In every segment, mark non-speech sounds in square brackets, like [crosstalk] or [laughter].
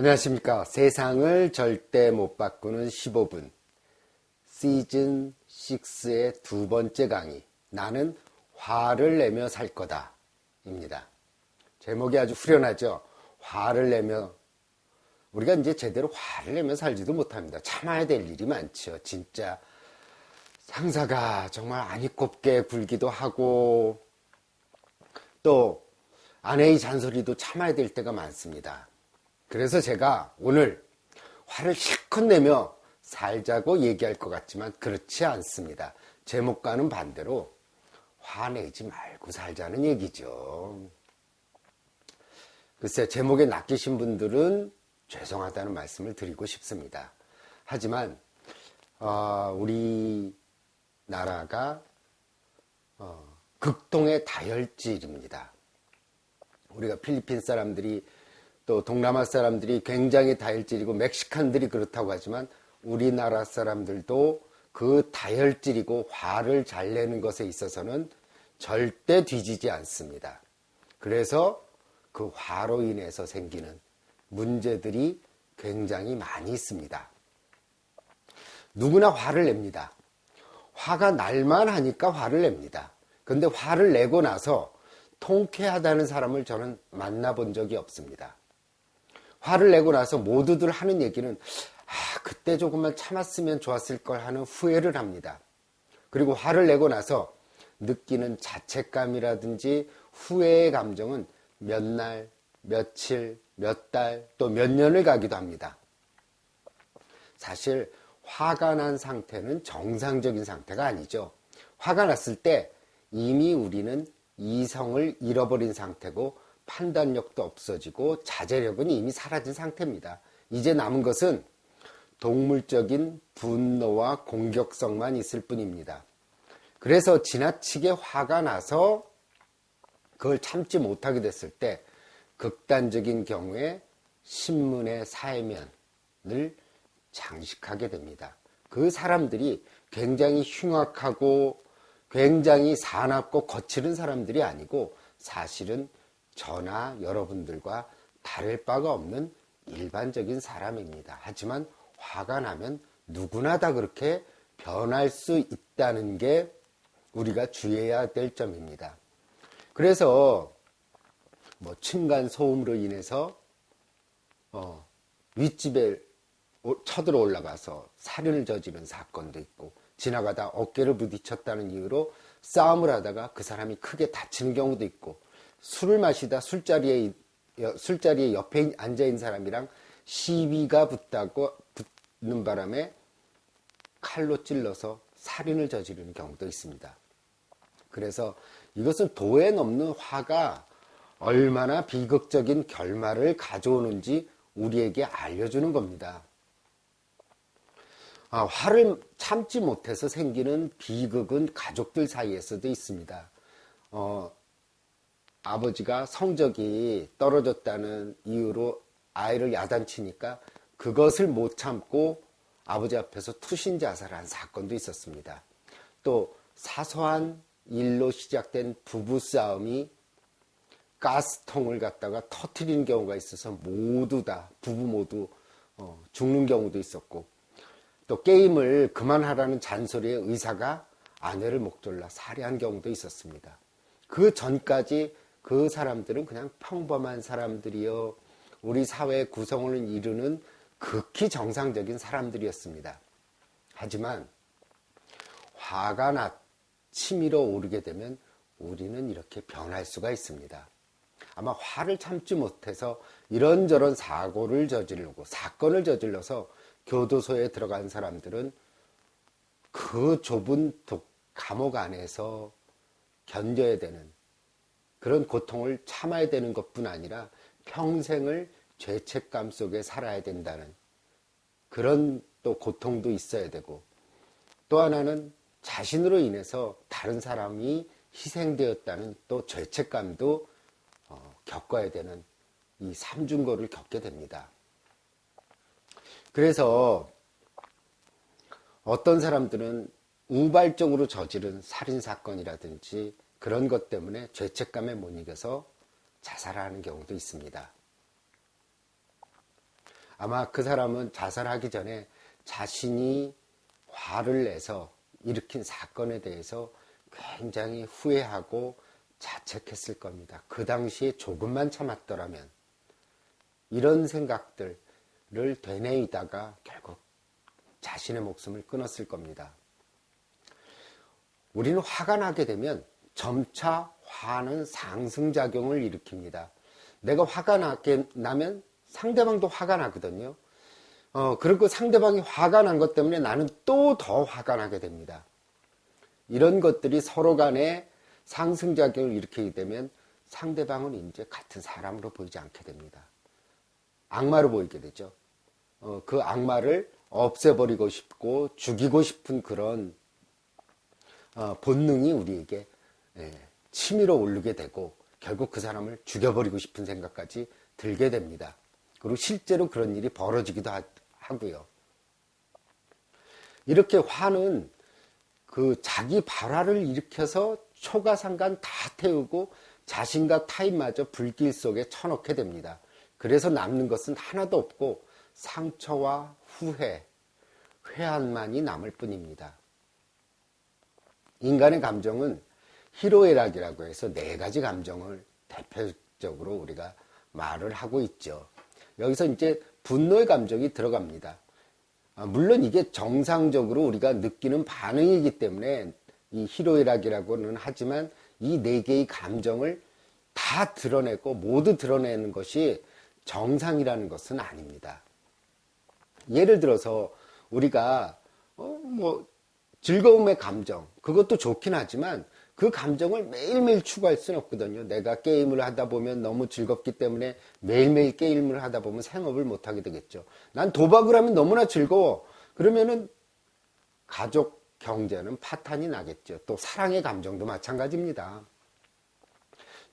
안녕하십니까. 세상을 절대 못 바꾸는 15분. 시즌 6의 두 번째 강의. 나는 화를 내며 살 거다. 입니다. 제목이 아주 후련하죠. 화를 내며. 우리가 이제 제대로 화를 내며 살지도 못합니다. 참아야 될 일이 많죠. 진짜. 상사가 정말 아니꼽게 굴기도 하고, 또 아내의 잔소리도 참아야 될 때가 많습니다. 그래서 제가 오늘 화를 실컷 내며 살자고 얘기할 것 같지만 그렇지 않습니다. 제목과는 반대로 화내지 말고 살자는 얘기죠. 글쎄, 제목에 낚이신 분들은 죄송하다는 말씀을 드리고 싶습니다. 하지만, 어, 우리 나라가 어, 극동의 다혈질입니다. 우리가 필리핀 사람들이 또 동남아 사람들이 굉장히 다혈질이고 멕시칸들이 그렇다고 하지만 우리나라 사람들도 그 다혈질이고 화를 잘 내는 것에 있어서는 절대 뒤지지 않습니다. 그래서 그 화로 인해서 생기는 문제들이 굉장히 많이 있습니다. 누구나 화를 냅니다. 화가 날만 하니까 화를 냅니다. 근데 화를 내고 나서 통쾌하다는 사람을 저는 만나본 적이 없습니다. 화를 내고 나서 모두들 하는 얘기는 아, 그때 조금만 참았으면 좋았을 걸 하는 후회를 합니다. 그리고 화를 내고 나서 느끼는 자책감이라든지 후회의 감정은 몇 날, 며칠, 몇 달, 또 몇 년을 가기도 합니다. 사실 화가 난 상태는 정상적인 상태가 아니죠. 화가 났을 때 이미 우리는 이성을 잃어버린 상태고 판단력도 없어지고 자제력은 이미 사라진 상태입니다. 이제 남은 것은 동물적인 분노와 공격성만 있을 뿐입니다. 그래서 지나치게 화가 나서 그걸 참지 못하게 됐을 때 극단적인 경우에 신문의 사회면을 장식하게 됩니다. 그 사람들이 굉장히 흉악하고 굉장히 사납고 거칠은 사람들이 아니고 사실은 저나 여러분들과 다를 바가 없는 일반적인 사람입니다. 하지만 화가 나면 누구나 다 그렇게 변할 수 있다는 게 우리가 주의해야 될 점입니다. 그래서 뭐 층간 소음으로 인해서 어, 윗집에 쳐들어 올라가서 살인을 저지른 사건도 있고 지나가다 어깨를 부딪혔다는 이유로 싸움을 하다가 그 사람이 크게 다치는 경우도 있고 술을 마시다 술자리에 술자리에 옆에 앉아 있는 사람이랑 시비가 붙다고 붙는 바람에 칼로 찔러서 살인을 저지르는 경우도 있습니다. 그래서 이것은 도에 넘는 화가 얼마나 비극적인 결말을 가져오는지 우리에게 알려주는 겁니다. 아, 화를 참지 못해서 생기는 비극은 가족들 사이에서도 있습니다. 어, 아버지가 성적이 떨어졌다는 이유로 아이를 야단치니까 그것을 못 참고 아버지 앞에서 투신 자살한 사건도 있었습니다. 또 사소한 일로 시작된 부부싸움이 가스통을 갖다가 터트리는 경우가 있어서 모두 다 부부 모두 어, 죽는 경우도 있었고 또 게임을 그만하라는 잔소리에 의사가 아내를 목졸라 살해한 경우도 있었습니다. 그 전까지 그 사람들은 그냥 평범한 사람들이요. 우리 사회 구성을 이루는 극히 정상적인 사람들이었습니다. 하지만 화가 나 치밀어 오르게 되면 우리는 이렇게 변할 수가 있습니다. 아마 화를 참지 못해서 이런저런 사고를 저지르고 사건을 저질러서 교도소에 들어간 사람들은 그 좁은 감옥 안에서 견뎌야 되는 그런 고통을 참아야 되는 것뿐 아니라 평생을 죄책감 속에 살아야 된다는 그런 또 고통도 있어야 되고 또 하나는 자신으로 인해서 다른 사람이 희생되었다는 또 죄책감도 어, 겪어야 되는 이 삼중고를 겪게 됩니다. 그래서 어떤 사람들은 우발적으로 저지른 살인사건이라든지 그런 것 때문에 죄책감에 못 이겨서 자살하는 경우도 있습니다. 아마 그 사람은 자살하기 전에 자신이 화를 내서 일으킨 사건에 대해서 굉장히 후회하고 자책했을 겁니다. 그 당시에 조금만 참았더라면 이런 생각들을 되뇌이다가 결국 자신의 목숨을 끊었을 겁니다. 우리는 화가 나게 되면 점차 화는 상승작용을 일으킵니다. 내가 화가 나게 나면 상대방도 화가 나거든요. 어, 그리고 상대방이 화가 난 것 때문에 나는 또 더 화가 나게 됩니다. 이런 것들이 서로 간에 상승작용을 일으키게 되면 상대방은 이제 같은 사람으로 보이지 않게 됩니다. 악마로 보이게 되죠. 어, 그 악마를 없애버리고 싶고 죽이고 싶은 그런 어, 본능이 우리에게 예, 치밀어 오르게 되고 결국 그 사람을 죽여버리고 싶은 생각까지 들게 됩니다. 그리고 실제로 그런 일이 벌어지기도 하, 고요 이렇게 화는 그 자기 발화를 일으켜서 초가상간 다 태우고 자신과 타인마저 불길 속에 쳐넣게 됩니다. 그래서 남는 것은 하나도 없고 상처와 후회, 회한만이 남을 뿐입니다. 인간의 감정은 희로애락이라고 해서 네 가지 감정을 대표적으로 우리가 말을 하고 있죠. 여기서 이제 분노의 감정이 들어갑니다. 아, 물론 이게 정상적으로 우리가 느끼는 반응이기 때문에 이 희로애락이라고는 하지만 이 네 개의 감정을 다 드러내고 모두 드러내는 것이 정상이라는 것은 아닙니다. 예를 들어서 우리가 어 뭐 즐거움의 감정 그것도 좋긴 하지만 그 감정을 매일매일 추구할 수는 없거든요. 내가 게임을 하다 보면 너무 즐겁기 때문에 매일매일 게임을 하다 보면 생업을 못 하게 되겠죠. 난 도박을 하면 너무나 즐거워. 그러면은 가족 경제는 파탄이 나겠죠. 또 사랑의 감정도 마찬가지입니다.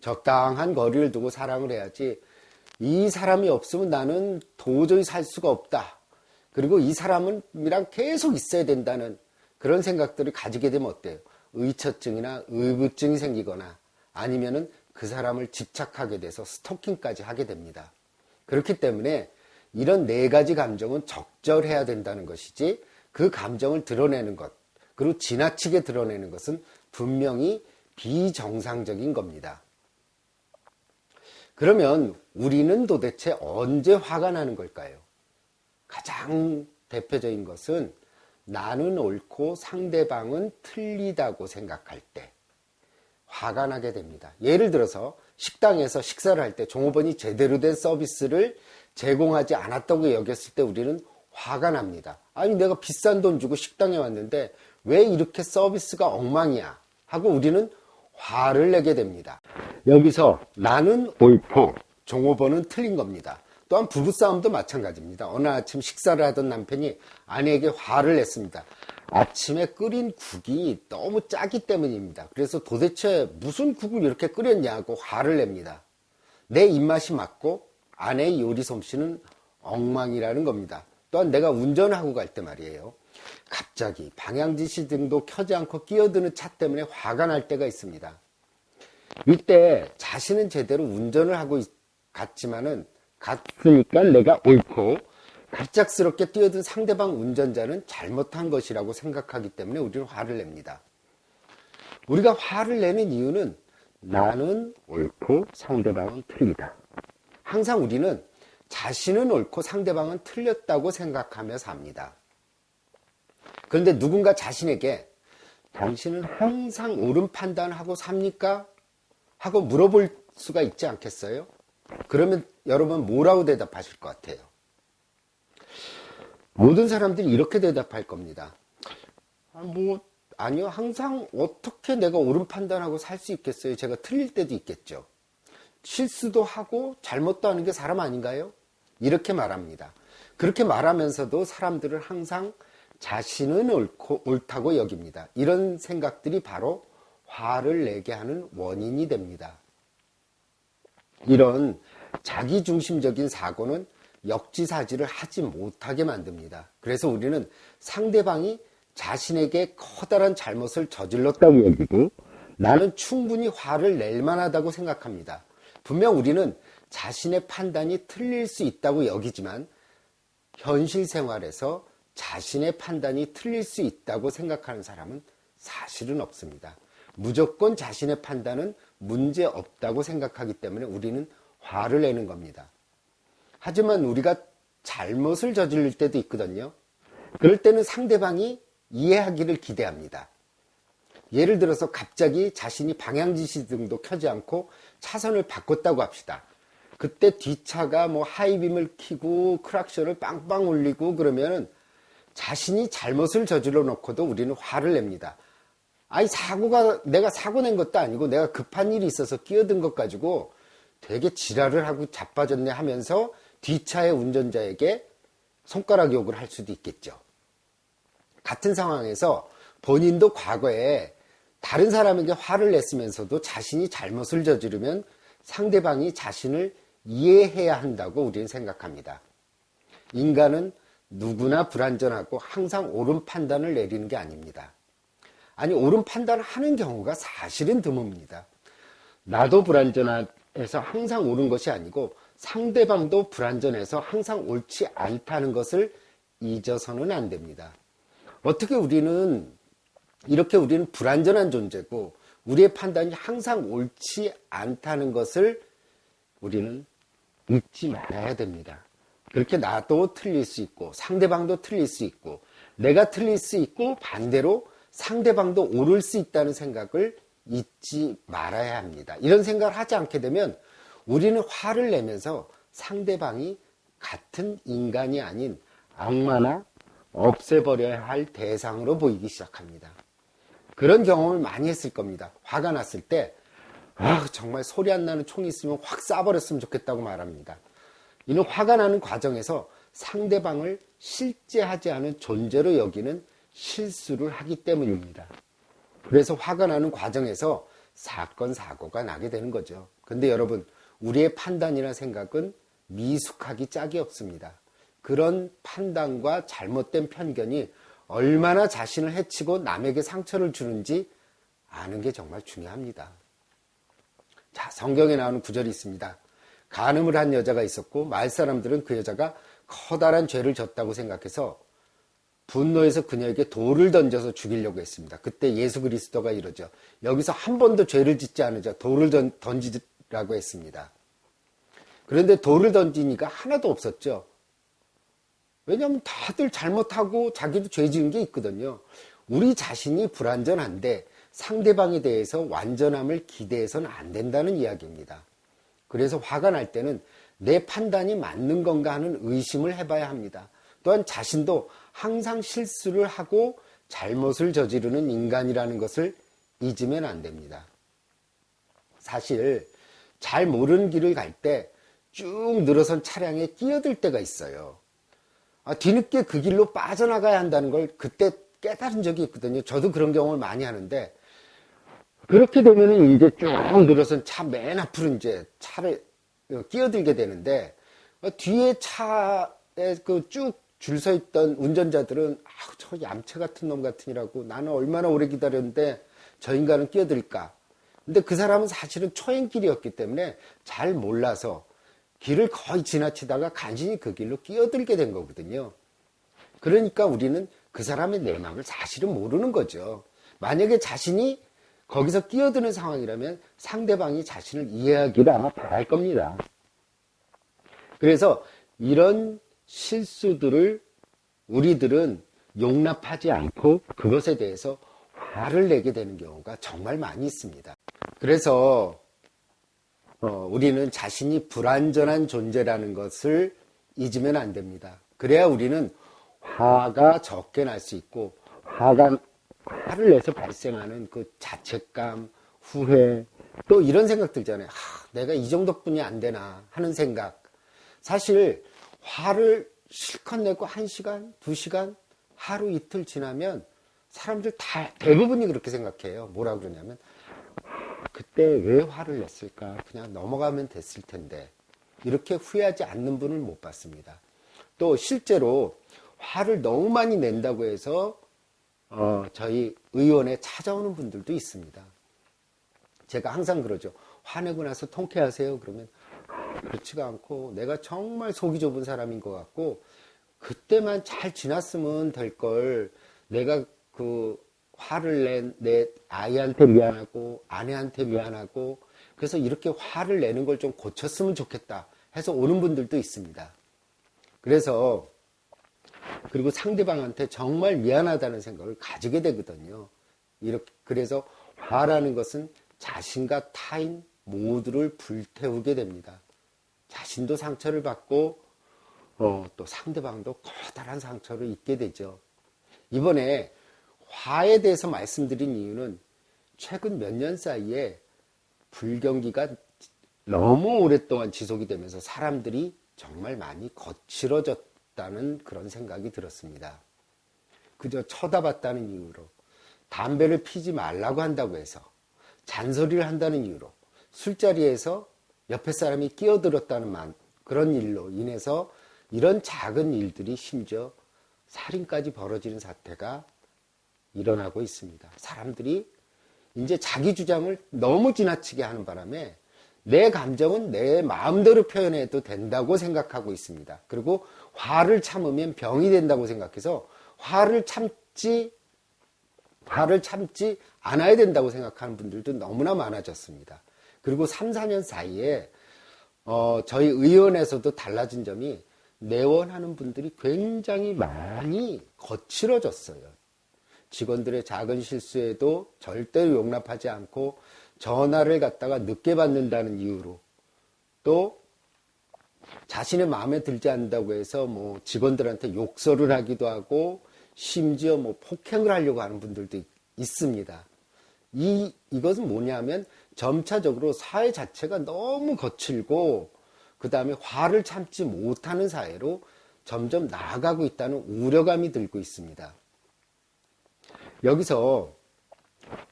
적당한 거리를 두고 사랑을 해야지 이 사람이 없으면 나는 도저히 살 수가 없다. 그리고 이 사람이랑 계속 있어야 된다는 그런 생각들을 가지게 되면 어때요? 의처증이나 의부증이 생기거나 아니면은 그 사람을 집착하게 돼서 스토킹까지 하게 됩니다. 그렇기 때문에 이런 네 가지 감정은 적절해야 된다는 것이지 그 감정을 드러내는 것, 그리고 지나치게 드러내는 것은 분명히 비정상적인 겁니다. 그러면 우리는 도대체 언제 화가 나는 걸까요? 가장 대표적인 것은 나는 옳고 상대방은 틀리다고 생각할 때 화가 나게 됩니다. 예를 들어서 식당에서 식사를 할 때 종업원이 제대로 된 서비스를 제공하지 않았다고 여겼을 때 우리는 화가 납니다. 아니 내가 비싼 돈 주고 식당에 왔는데 왜 이렇게 서비스가 엉망이야 하고 우리는 화를 내게 됩니다. 여기서 나는 옳고 종업원은 틀린 겁니다. 또한 부부싸움도 마찬가지입니다. 어느 아침 식사를 하던 남편이 아내에게 화를 냈습니다. 아침에 끓인 국이 너무 짜기 때문입니다. 그래서 도대체 무슨 국을 이렇게 끓였냐고 화를 냅니다. 내 입맛이 맞고 아내의 요리 솜씨는 엉망이라는 겁니다. 또한 내가 운전하고 갈 때 말이에요. 갑자기 방향지시 등도 켜지 않고 끼어드는 차 때문에 화가 날 때가 있습니다. 이때 자신은 제대로 운전을 하고 갔지만은 갔으니까 내가 옳고 갑작스럽게 뛰어든 상대방 운전자는 잘못한 것이라고 생각하기 때문에 우리는 화를 냅니다. 우리가 화를 내는 이유는 나는 옳고 상대방은 틀리다. 항상 우리는 자신은 옳고 상대방은 틀렸다고 생각하며 삽니다. 그런데 누군가 자신에게 당신은 항상 옳은 판단하고 삽니까? 하고 물어볼 수가 있지 않겠어요? 그러면 여러분 뭐라고 대답하실 것 같아요? 모든 사람들이 이렇게 대답할 겁니다. 아, 뭐, 아니요. 항상 어떻게 내가 옳은 판단하고 살 수 있겠어요? 제가 틀릴 때도 있겠죠. 실수도 하고 잘못도 하는 게 사람 아닌가요? 이렇게 말합니다. 그렇게 말하면서도 사람들은 항상 자신은 옳고, 옳다고 여깁니다. 이런 생각들이 바로 화를 내게 하는 원인이 됩니다. 이런 자기중심적인 사고는 역지사지를 하지 못하게 만듭니다. 그래서 우리는 상대방이 자신에게 커다란 잘못을 저질렀다고 여기고 나는 충분히 화를 낼 만하다고 생각합니다. 분명 우리는 자신의 판단이 틀릴 수 있다고 여기지만 현실 생활에서 자신의 판단이 틀릴 수 있다고 생각하는 사람은 사실은 없습니다. 무조건 자신의 판단은 문제 없다고 생각하기 때문에 우리는 화를 내는 겁니다. 하지만 우리가 잘못을 저지를 때도 있거든요. 그럴 때는 상대방이 이해하기를 기대합니다. 예를 들어서 갑자기 자신이 방향지시 등도 켜지 않고 차선을 바꿨다고 합시다. 그때 뒷차가 뭐 하이빔을 키고 크락션을 빵빵 울리고 그러면 자신이 잘못을 저질러 놓고도 우리는 화를 냅니다. 아니 사고가 내가 사고 낸 것도 아니고 내가 급한 일이 있어서 끼어든 것 가지고 되게 지랄을 하고 자빠졌네 하면서 뒷차의 운전자에게 손가락 욕을 할 수도 있겠죠. 같은 상황에서 본인도 과거에 다른 사람에게 화를 냈으면서도 자신이 잘못을 저지르면 상대방이 자신을 이해해야 한다고 우리는 생각합니다. 인간은 누구나 불완전하고 항상 옳은 판단을 내리는 게 아닙니다. 아니, 옳은 판단을 하는 경우가 사실은 드뭅니다. 나도 불완전해서 항상 옳은 것이 아니고 상대방도 불완전해서 항상 옳지 않다는 것을 잊어서는 안 됩니다. 어떻게 우리는 이렇게 우리는 불완전한 존재고 우리의 판단이 항상 옳지 않다는 것을 우리는 잊지 말아야 됩니다. 그렇게 나도 틀릴 수 있고 상대방도 틀릴 수 있고 내가 틀릴 수 있고 반대로 상대방도 옳을 수 있다는 생각을 잊지 말아야 합니다. 이런 생각을 하지 않게 되면 우리는 화를 내면서 상대방이 같은 인간이 아닌 악마나 없애버려야 할 대상으로 보이기 시작합니다. 그런 경험을 많이 했을 겁니다. 화가 났을 때, 아, 정말 소리 안 나는 총이 있으면 확 쏴버렸으면 좋겠다고 말합니다. 이는 화가 나는 과정에서 상대방을 실제 하지 않은 존재로 여기는 실수를 하기 때문입니다. 그래서 화가 나는 과정에서 사건, 사고가 나게 되는 거죠. 근데 여러분, 우리의 판단이나 생각은 미숙하기 짝이 없습니다. 그런 판단과 잘못된 편견이 얼마나 자신을 해치고 남에게 상처를 주는지 아는 게 정말 중요합니다. 자, 성경에 나오는 구절이 있습니다. 간음을 한 여자가 있었고 말 사람들은 그 여자가 커다란 죄를 졌다고 생각해서 분노해서 그녀에게 돌을 던져서 죽이려고 했습니다. 그때 예수 그리스도가 이러죠. 여기서 한 번도 죄를 짓지 않으자 돌을 던지라고 했습니다. 그런데 돌을 던지니까 하나도 없었죠. 왜냐하면 다들 잘못하고 자기도 죄 지은 게 있거든요. 우리 자신이 불완전한데 상대방에 대해서 완전함을 기대해서는 안 된다는 이야기입니다. 그래서 화가 날 때는 내 판단이 맞는 건가 하는 의심을 해봐야 합니다. 또한 자신도 항상 실수를 하고 잘못을 저지르는 인간이라는 것을 잊으면 안 됩니다. 사실 잘 모르는 길을 갈 때 쭉 늘어선 차량에 끼어들 때가 있어요. 아, 뒤늦게 그 길로 빠져나가야 한다는 걸 그때 깨달은 적이 있거든요. 저도 그런 경험을 많이 하는데 그렇게 되면은 이제 쭉 늘어선 차 맨 앞으로 이제 차를 끼어들게 되는데 어, 뒤에 차에 그 쭉 줄 서 있던 운전자들은 아, 저 얌체 같은 놈 같으니라고 나는 얼마나 오래 기다렸는데 저 인간은 끼어들까. 근데 그 사람은 사실은 초행길이었기 때문에 잘 몰라서 길을 거의 지나치다가 간신히 그 길로 끼어들게 된 거거든요. 그러니까 우리는 그 사람의 내막을 사실은 모르는 거죠. 만약에 자신이 거기서 끼어드는 상황이라면 상대방이 자신을 이해하기를 아마 바랄 겁니다. 그래서 이런 실수들을 우리들은 용납하지 않고 그것에 대해서 화를 내게 되는 경우가 정말 많이 있습니다. 그래서 어, 우리는 자신이 불완전한 존재라는 것을 잊으면 안 됩니다. 그래야 우리는 화가 적게 날 수 있고 화가 화를 내서 발생하는 그 자책감, 후회, 또 이런 생각 들잖아요. 하, 내가 이 정도뿐이 안 되나 하는 생각. 사실 화를 실컷 내고 한 시간, 두 시간, 하루 이틀 지나면 사람들 다 대부분이 그렇게 생각해요. 뭐라 그러냐면 그때 왜 화를 냈을까? 그냥 넘어가면 됐을 텐데. 이렇게 후회하지 않는 분을 못 봤습니다. 또 실제로 화를 너무 많이 낸다고 해서 어, 저희 의원에 찾아오는 분들도 있습니다. 제가 항상 그러죠. 화내고 나서 통쾌하세요? 그러면 그렇지가 않고 내가 정말 속이 좁은 사람인 것 같고 그때만 잘 지났으면 될 걸 내가 그 화를 낸 내 아이한테 미안하고 아내한테 미안하고 그래서 이렇게 화를 내는 걸 좀 고쳤으면 좋겠다 해서 오는 분들도 있습니다. 그래서 그리고 상대방한테 정말 미안하다는 생각을 가지게 되거든요. 이렇게 그래서 화라는 것은 자신과 타인 모두를 불태우게 됩니다. 자신도 상처를 받고 어, 또 상대방도 커다란 상처를 입게 되죠. 이번에 화에 대해서 말씀드린 이유는 최근 몇 년 사이에 불경기가 너무 오랫동안 지속이 되면서 사람들이 정말 많이 거칠어졌다는 그런 생각이 들었습니다. 그저 쳐다봤다는 이유로 담배를 피지 말라고 한다고 해서 잔소리를 한다는 이유로 술자리에서 옆에 사람이 끼어들었다는 만, 그런 일로 인해서 이런 작은 일들이 심지어 살인까지 벌어지는 사태가 일어나고 있습니다. 사람들이 이제 자기 주장을 너무 지나치게 하는 바람에 내 감정은 내 마음대로 표현해도 된다고 생각하고 있습니다. 그리고 화를 참으면 병이 된다고 생각해서 화를 참지 화를 참지 않아야 된다고 생각하는 분들도 너무나 많아졌습니다. 그리고 3, 4년 사이에 어, 저희 의원에서도 달라진 점이 내원하는 분들이 굉장히 많이 거칠어졌어요. 직원들의 작은 실수에도 절대로 용납하지 않고 전화를 갖다가 늦게 받는다는 이유로 또 자신의 마음에 들지 않는다고 해서 뭐 직원들한테 욕설을 하기도 하고 심지어 뭐 폭행을 하려고 하는 분들도 있습니다. 이, 이것은 뭐냐면 점차적으로 사회 자체가 너무 거칠고 그 다음에 화를 참지 못하는 사회로 점점 나아가고 있다는 우려감이 들고 있습니다. 여기서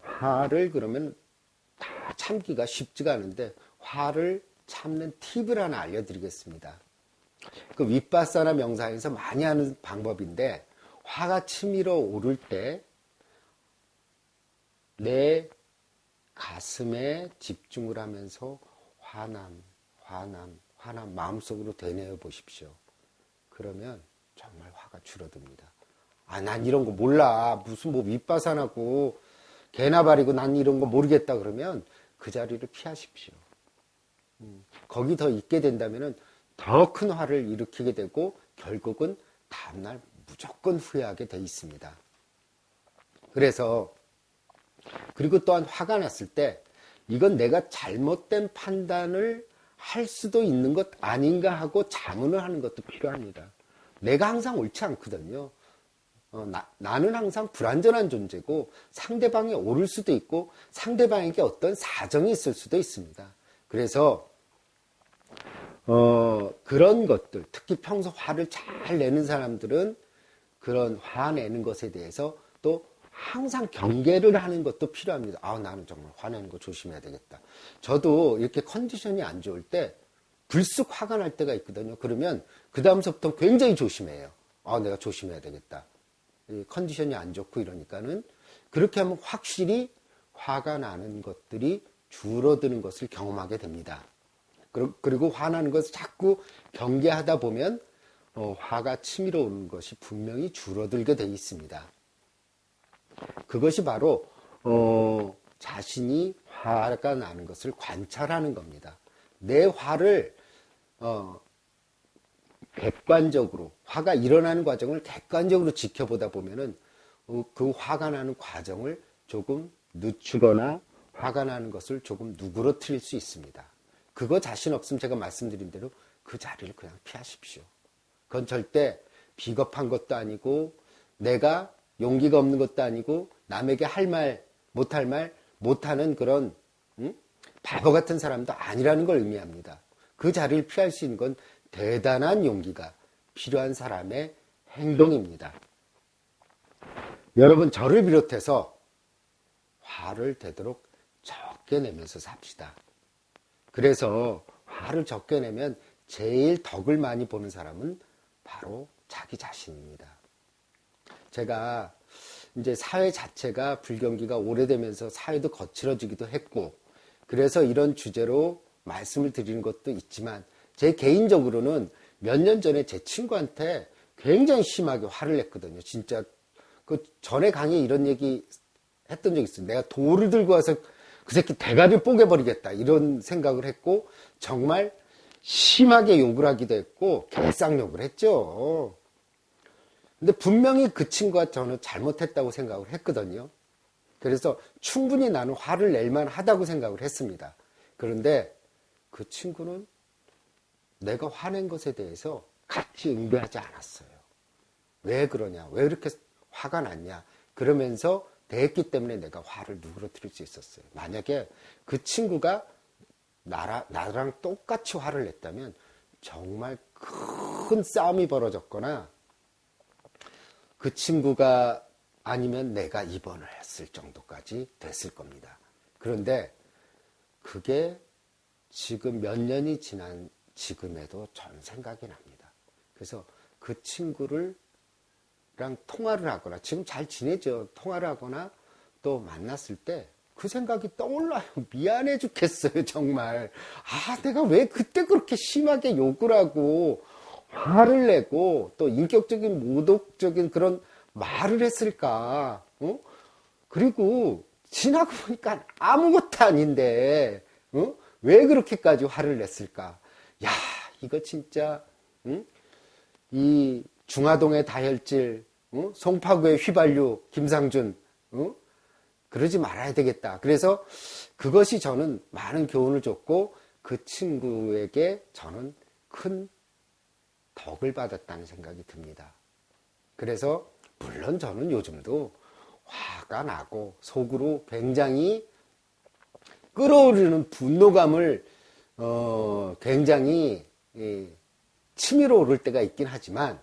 화를 그러면 다 참기가 쉽지가 않은데 화를 참는 팁을 하나 알려드리겠습니다. 그 윗바사나 명상에서 많이 하는 방법인데 화가 치밀어 오를 때 내 가슴에 집중을 하면서 화남, 화남, 화남 마음속으로 되뇌어 보십시오. 그러면 정말 화가 줄어듭니다. 아, 난 이런 거 몰라. 무슨 뭐 윗바산하고 개나 바리고 난 이런 거 모르겠다 그러면 그 자리를 피하십시오. 음, 거기 더 있게 된다면 더큰 화를 일으키게 되고 결국은 다음날 무조건 후회하게 돼 있습니다. 그래서 그리고 또한 화가 났을 때 이건 내가 잘못된 판단을 할 수도 있는 것 아닌가 하고 자문을 하는 것도 필요합니다. 내가 항상 옳지 않거든요. 어, 나, 는 항상 불완전한 존재고 상대방이 옳을 수도 있고 상대방에게 어떤 사정이 있을 수도 있습니다. 그래서 어, 그런 것들 특히 평소 화를 잘 내는 사람들은 그런 화내는 것에 대해서 또 항상 경계를 하는 것도 필요합니다. 아, 나는 정말 화내는 거 조심해야 되겠다. 저도 이렇게 컨디션이 안 좋을 때 불쑥 화가 날 때가 있거든요. 그러면 그 다음서부터 굉장히 조심해요. 아, 내가 조심해야 되겠다. 컨디션이 안 좋고 이러니까는 그렇게 하면 확실히 화가 나는 것들이 줄어드는 것을 경험하게 됩니다. 그리고 화나는 것을 자꾸 경계하다 보면 어, 화가 치밀어 오는 것이 분명히 줄어들게 되어 있습니다. 그것이 바로 어, 자신이 화가 나는 것을 관찰하는 겁니다. 내 화를 어, 객관적으로 화가 일어나는 과정을 객관적으로 지켜보다 보면은 어, 그 화가 나는 과정을 조금 늦추거나 화가 나는 것을 조금 누그러뜨릴 수 있습니다. 그거 자신 없으면 제가 말씀드린 대로 그 자리를 그냥 피하십시오. 그건 절대 비겁한 것도 아니고 내가 용기가 없는 것도 아니고 남에게 할 말, 못할 말, 못하는 그런 음? 바보 같은 사람도 아니라는 걸 의미합니다. 그 자리를 피할 수 있는 건 대단한 용기가 필요한 사람의 행동입니다. 여러분, 저를 비롯해서 화를 되도록 적게 내면서 삽시다. 그래서 화를 적게 내면 제일 덕을 많이 보는 사람은 바로 자기 자신입니다. 제가 이제 사회 자체가 불경기가 오래되면서 사회도 거칠어지기도 했고, 그래서 이런 주제로 말씀을 드리는 것도 있지만, 제 개인적으로는 몇 년 전에 제 친구한테 굉장히 심하게 화를 냈거든요. 진짜 그 전에 강의에 이런 얘기 했던 적 있어요. 내가 돌을 들고 와서 그 새끼 대가리 뽀개버리겠다 이런 생각을 했고 정말 심하게 욕을 하기도 했고 개쌍욕을 했죠. 근데 분명히 그 친구가 저는 잘못했다고 생각을 했거든요. 그래서 충분히 나는 화를 낼만 하다고 생각을 했습니다. 그런데 그 친구는 내가 화낸 것에 대해서 같이 응대하지 않았어요. 왜 그러냐? 왜 이렇게 화가 났냐? 그러면서 대했기 때문에 내가 화를 누그러뜨릴 수 있었어요. 만약에 그 친구가 나라, 나랑 똑같이 화를 냈다면 정말 큰 싸움이 벌어졌거나 그 친구가 아니면 내가 입원을 했을 정도까지 됐을 겁니다. 그런데 그게 지금 몇 년이 지난 지금에도 전 생각이 납니다. 그래서 그 친구를 랑 통화를 하거나 지금 잘 지내죠. 통화를 하거나 또 만났을 때 그 생각이 떠올라요. [laughs] 미안해 죽겠어요, 정말. 아, 내가 왜 그때 그렇게 심하게 욕을 하고 화를 내고 또 인격적인 모독적인 그런 말을 했을까? 어? 그리고 지나고 보니까 아무것도 아닌데 어? 왜 그렇게까지 화를 냈을까? 야, 이거 진짜 응? 이 중화동의 다혈질, 응? 송파구의 휘발유, 김상준, 응? 그러지 말아야 되겠다. 그래서 그것이 저는 많은 교훈을 줬고 그 친구에게 저는 큰 덕을 받았다는 생각이 듭니다. 그래서 물론 저는 요즘도 화가 나고 속으로 굉장히 끌어오르는 분노감을 어, 굉장히 예, 치밀어 오를 때가 있긴 하지만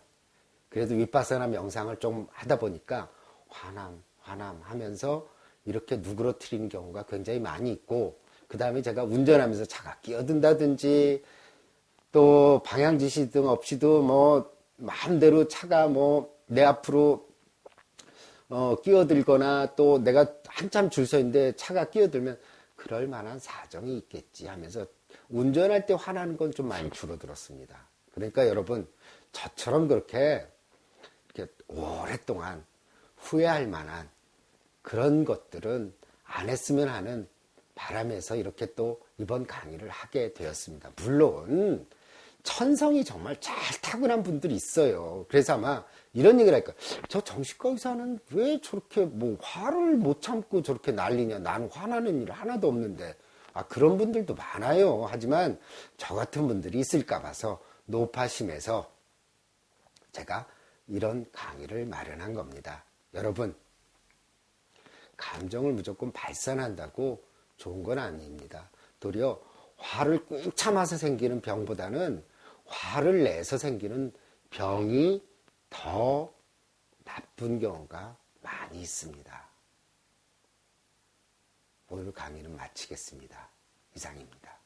그래도 윗바사나 명상을 좀 하다 보니까 화남, 화남 하면서 이렇게 누그러뜨리는 경우가 굉장히 많이 있고 그 다음에 제가 운전하면서 차가 끼어든다든지 또 방향 지시 등 없이도 뭐 마음대로 차가 뭐 내 앞으로 어, 끼어들거나 또 내가 한참 줄 서 있는데 차가 끼어들면 그럴 만한 사정이 있겠지 하면서 운전할 때 화나는 건 좀 많이 줄어들었습니다. 그러니까 여러분 저처럼 그렇게 오랫동안 후회할 만한 그런 것들은 안 했으면 하는 바람에서 이렇게 또 이번 강의를 하게 되었습니다. 물론 천성이 정말 잘 타고난 분들이 있어요. 그래서 아마 이런 얘기를 할까. 저 정신과 의사는 왜 저렇게 뭐 화를 못 참고 저렇게 난리냐. 나는 화나는 일 하나도 없는데. 아, 그런 분들도 많아요. 하지만 저 같은 분들이 있을까 봐서 노파심에서 제가 이런 강의를 마련한 겁니다. 여러분, 감정을 무조건 발산한다고 좋은 건 아닙니다. 도리어 화를 꾹 참아서 생기는 병보다는 화를 내서 생기는 병이 더 나쁜 경우가 많이 있습니다. 오늘 강의는 마치겠습니다. 이상입니다.